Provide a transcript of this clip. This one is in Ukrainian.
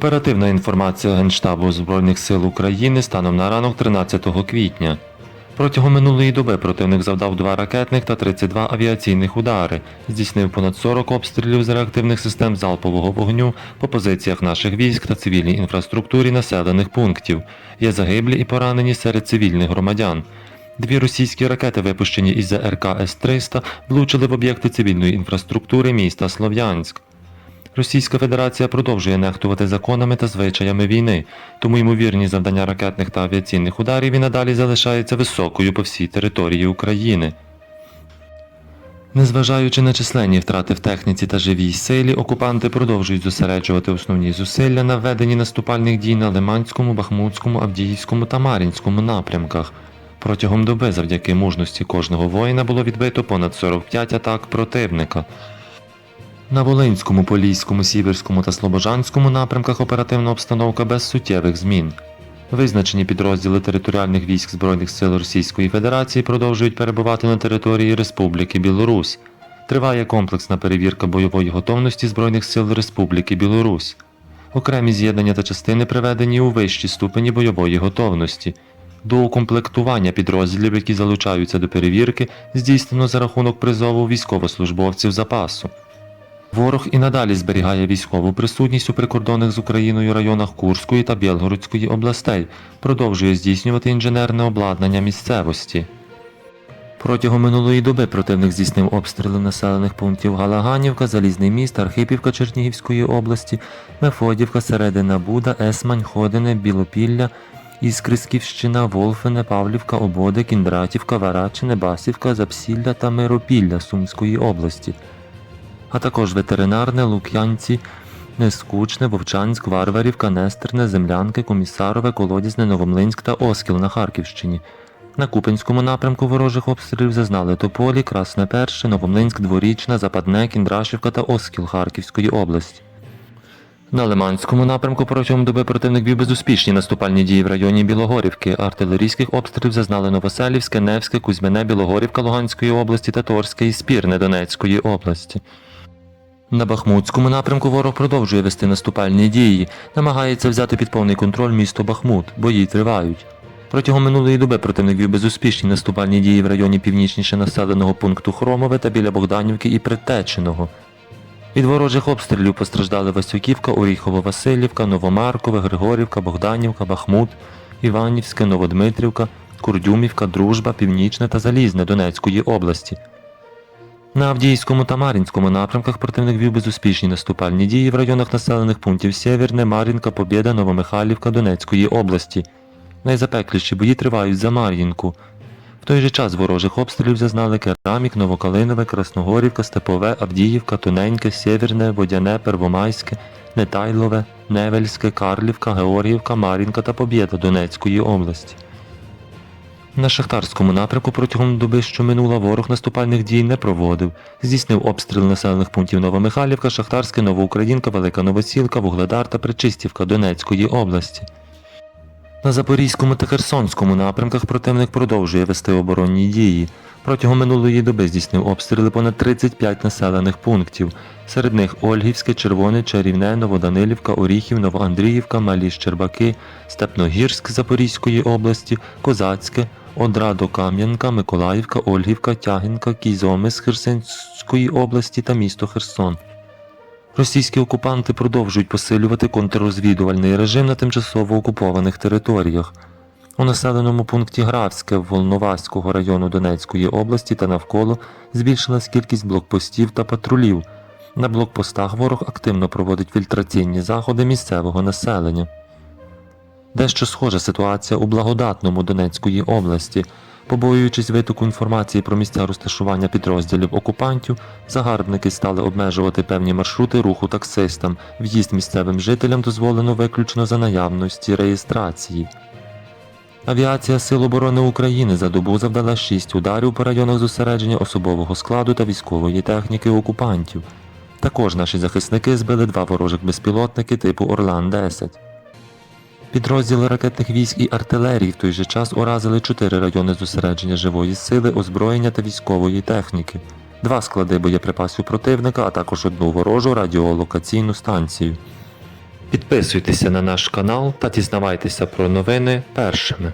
Оперативна інформація Генштабу Збройних сил України станом на ранок 13 квітня. Протягом минулої доби противник завдав два ракетних та 32 авіаційних удари, здійснив понад 40 обстрілів з реактивних систем залпового вогню по позиціях наших військ та цивільній інфраструктурі населених пунктів. Є загиблі і поранені серед цивільних громадян. Дві російські ракети, випущені із ЗРК С-300, влучили в об'єкти цивільної інфраструктури міста Слов'янськ. Російська Федерація продовжує нехтувати законами та звичаями війни, тому ймовірність завдання ракетних та авіаційних ударів і надалі залишається високою по всій території України. Незважаючи на численні втрати в техніці та живій силі, окупанти продовжують зосереджувати основні зусилля на веденні наступальних дій на Лиманському, Бахмутському, Авдіївському та Мар'їнському напрямках. Протягом доби завдяки мужності кожного воїна було відбито понад 45 атак противника. На Волинському, Поліському, Сіверському та Слобожанському напрямках оперативна обстановка без суттєвих змін. Визначені підрозділи територіальних військ Збройних сил Російської Федерації продовжують перебувати на території Республіки Білорусь. Триває комплексна перевірка бойової готовності Збройних сил Республіки Білорусь. Окремі з'єднання та частини приведені у вищі ступені бойової готовності. Доукомплектування підрозділів, які залучаються до перевірки, здійснено за рахунок призову військовослужбовців запасу. Ворог і надалі зберігає військову присутність у прикордонних з Україною районах Курської та Білгородської областей, продовжує здійснювати інженерне обладнання місцевості. Протягом минулої доби противник здійснив обстріли населених пунктів Галаганівка, Залізний міст, Архипівка Чернігівської області, Мефодівка, Середина Буда, Есмань, Ходине, Білопілля, Іскрисківщина, Волфине, Павлівка, Ободи, Кіндратівка, Варачине, Басівка, Запсілля та Миропілля Сумської області а також ветеринарне, Лук'янці, Нескучне, Вовчанськ, Варварівка, Нестерне, Землянки, Комісарове, Колодязне, Новомлинськ та Оскіл на Харківщині. На Купенському напрямку ворожих обстрілів зазнали Тополі, Красне Перше, Новомлинськ, Дворічна, Западне, Кіндрашівка та Оскіл Харківської області. На Лиманському напрямку протягом доби противник вів безуспішні наступальні дії в районі Білогорівки. Артилерійських обстрілів зазнали Новоселівське, Невське, Кузьмине, Білогорівка Луганської області та Торське і Спірне Донецької області. На Бахмутському напрямку ворог продовжує вести наступальні дії, намагається взяти під повний контроль місто Бахмут, бої тривають. Протягом минулої доби противник вів безуспішні наступальні дії в районі північніше населеного пункту Хромове та біля Богданівки і Притеченого. Від ворожих обстрілів постраждали Васюківка, Оріхово-Василівка, Новомаркове, Григорівка, Богданівка, Бахмут, Іванівське, Новодмитрівка, Курдюмівка, Дружба, Північне та Залізне Донецької області. На Авдіївському та Мар'їнському напрямках противник вів безуспішні наступальні дії в районах населених пунктів Сєвєрне, Мар'їнка, Побєда, Новомихайлівка Донецької області. Найзапекліші бої тривають за Мар'їнку. В той же час ворожих обстрілів зазнали Керамік, Новокалинове, Красногорівка, Степове, Авдіївка, Тоненьке, Сєвєрне, Водяне, Первомайське, Нетайлове, Невельське, Карлівка, Георгіївка, Мар'їнка та Побєда Донецької області. На Шахтарському напрямку протягом доби, що минула, ворог наступальних дій не проводив. Здійснив обстріл населених пунктів Новомихайлівка, Шахтарське, Новоукраїнка, Велика Новосілка, Вугледар та Причистівка Донецької області. На Запорізькому та Херсонському напрямках противник продовжує вести оборонні дії. Протягом минулої доби здійснив обстріли понад 35 населених пунктів. Серед них Ольгівське, Червоне, Чарівне, Новоданилівка, Оріхів, Новоандріївка, Малі Щербаки, Степногірськ Запорізької області, Козацьке, Одрадо Кам'янка, Миколаївка, Ольгівка, Тягінка, Кізомис Херсонської області та місто Херсон. Російські окупанти продовжують посилювати контррозвідувальний режим на тимчасово окупованих територіях. У населеному пункті Графське Волноваського району Донецької області та навколо збільшилась кількість блокпостів та патрулів. На блокпостах ворог активно проводить фільтраційні заходи місцевого населення. Дещо схожа ситуація у благодатному Донецької області. Побоюючись витоку інформації про місця розташування підрозділів окупантів, загарбники стали обмежувати певні маршрути руху таксистам. В'їзд місцевим жителям дозволено виключно за наявності реєстрації. Авіація Сил оборони України за добу завдала 6 ударів по районах зосередження особового складу та військової техніки окупантів. Також наші захисники збили два ворожих безпілотники типу Орлан-10. Підрозділи ракетних військ і артилерії в той же час уразили чотири райони зосередження живої сили, озброєння та військової техніки, два склади боєприпасів противника, а також одну ворожу радіолокаційну станцію. Підписуйтеся на наш канал та дізнавайтеся про новини першими.